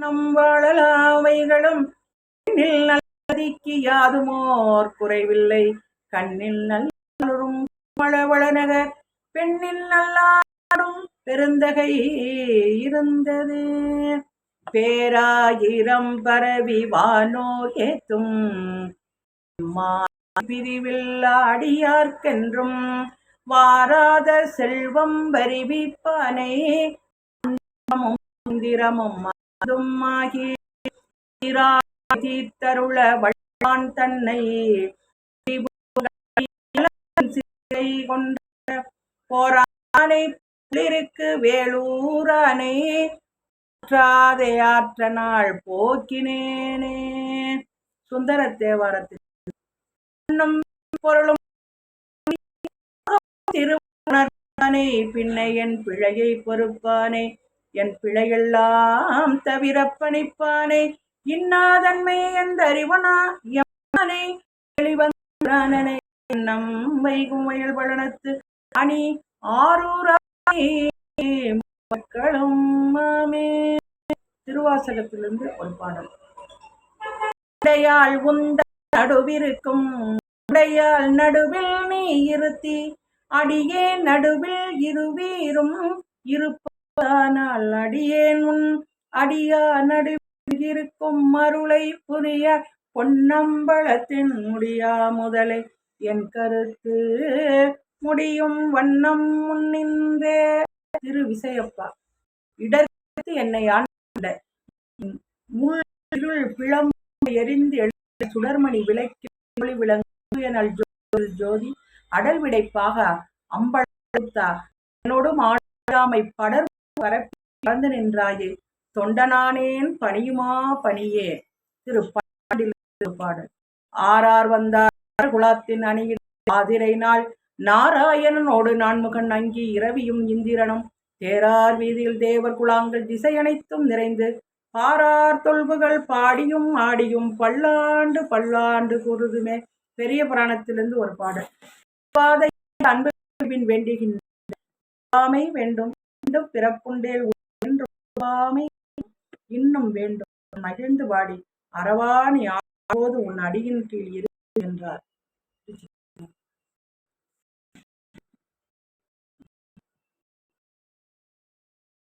நம் வாழலாவைகளும் கண்ணில் நல்லதிக்கு யாதுமோர் குறைவில்லை. கண்ணில் நல்லரும் வளவள நகர் பெண்ணில் நல்லாடும் பெருந்தகை இருந்தது. பேராயிரம் பரவி வானோர் ஏத்தும் பிரிவில் அடியார்க்கென்றும் வாராத செல்வம் வருவிப்பானை. மந்திரமும் தீர்த்தருள வழான் தன்னை கொண்ட போரானை புலிருக்கு வேலூரானை ஆற்றாதே ஆற்ற நாள் போக்கினேனே. சுந்தர தேவாரத்தில் பொருளும் திருவுணர்வானே பின்னை என் பிழையை பொறுப்பானே. என் பிழையெல்லாம் தவிர பணிப்பானே இன்னாதன்மை எந்த அறிவனா? எம்மானே நம் வைகும் வயல் வளனத்து அணி ஆரூரானே மக்களும் மாமே. திருவாசகத்திலிருந்து ஒரு பாடல். உடையாள் உந்த நடுவிருக்கும் உடையாள் நடுவில் நீ இருத்தி அடியே நடுவில் இருவீரும் ஆனால் அடியேன் உன் அடியா நடுவிருக்கும் மருளை புரிய பொன்னம்பலத்தின் முடியா முதலை. என் கருத்து முடியும் வண்ணம் முன்னின்றே. திரு விசையப்பா இடர்த்து என்னை ஆண்ட. முள் இருள் பிளம்பு எரிந்து எழுந்த சுடர்மணி விளக்கி ஒளி விளங்கு ஜோதி. அடல் விடைப்பாக அம்பழுத்தா என்னோடும் ஆடாமை படர் பரப்பி கலந்து நின்றாயே. தொண்டனானேன் பணியுமா பணியே. திரு பாடல் ஆறார் வந்தார் குலாத்தின் அணியில். ஆதிரை நாள் நாராயணனோடு நான்முகன் அங்கி இரவியும் இந்திரனும். தேரார் வீதியில் தேவர் குழாங்கள் திசையனைத்தும் நிறைந்து. பாரார் தொல்புகள் பாடியும் ஆடியும் பல்லாண்டு பல்லாண்டு கூறுதுமே பெரிய புராணத்திலிருந்து ஒரு பாடல். பாதை அன்பு பின் வேண்டுகின்ற. வேண்டும். மீண்டும் பிறப்புண்டேல் என்று இன்னும் வேண்டும். மகிழ்ந்து வாடி. அறவாணி ஆவோது உன் அடியின் கீழ் இரு என்றார்.